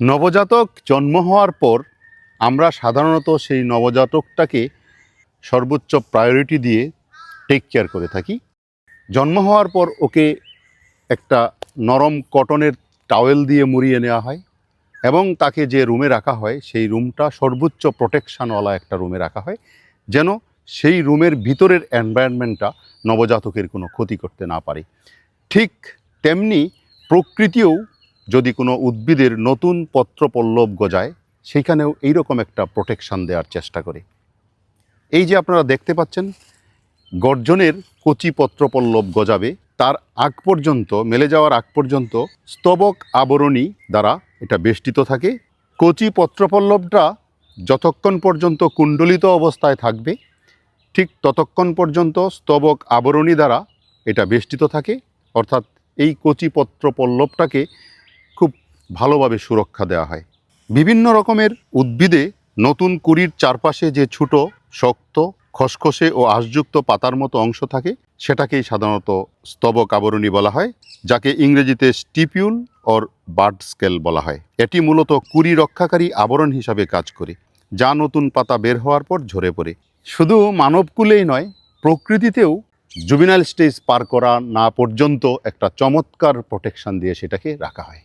নবজাতক জন্ম হওয়ার পর আমরা সাধারণত সেই নবজাতকটাকে সর্বোচ্চ প্রায়োরিটি দিয়ে টেক কেয়ার করে থাকি। জন্ম হওয়ার পর ওকে একটা নরম কটনের টাওয়েল দিয়ে মুড়িয়ে নেওয়া হয় এবং তাকে যে রুমে রাখা হয় সেই রুমটা সর্বোচ্চ প্রোটেকশানওয়ালা একটা রুমে রাখা হয় যেন সেই রুমের ভিতরের এনভায়রনমেন্টটা নবজাতকের কোনো ক্ষতি করতে না পারে। ঠিক তেমনি প্রকৃতিও যদি কোনো উদ্ভিদের নতুন পত্রপল্লব গজায়, সেইখানেও এইরকম একটা প্রোটেকশান দেওয়ার চেষ্টা করে। এই যে আপনারা দেখতে পাচ্ছেন, গর্জনের কচি পত্রপল্লব গজাবে, তার আগ পর্যন্ত, মেলে যাওয়ার আগ পর্যন্ত স্তবক আবরণী দ্বারা এটা বেষ্টিত থাকে। কচি পত্রপল্লবটা যতক্ষণ পর্যন্ত কুণ্ডলিত অবস্থায় থাকবে, ঠিক ততক্ষণ পর্যন্ত স্তবক আবরণী দ্বারা এটা বেষ্টিত থাকে। অর্থাৎ এই কচি পত্রপল্লবটাকে ভালোভাবে সুরক্ষা দেওয়া হয়। বিভিন্ন রকমের উদ্ভিদে নতুন কুড়ির চারপাশে যে ছোট, শক্ত, খসখসে ও আশযুক্ত পাতার মতো অংশ থাকে, সেটাকেই সাধারণত স্তবক আবরণী বলা হয়, যাকে ইংরেজিতে স্টিপিউল অর বার্ড স্কেল বলা হয়। এটি মূলত কুড়ি রক্ষাকারী আবরণ হিসাবে কাজ করে, যা নতুন পাতা বের হওয়ার পর ঝরে পড়ে। শুধু মানবকুলেই নয়, প্রকৃতিতেও জুবিনাল স্টেজ পার করা না পর্যন্ত একটা চমৎকার প্রোটেকশন দিয়ে সেটাকে রাখা হয়।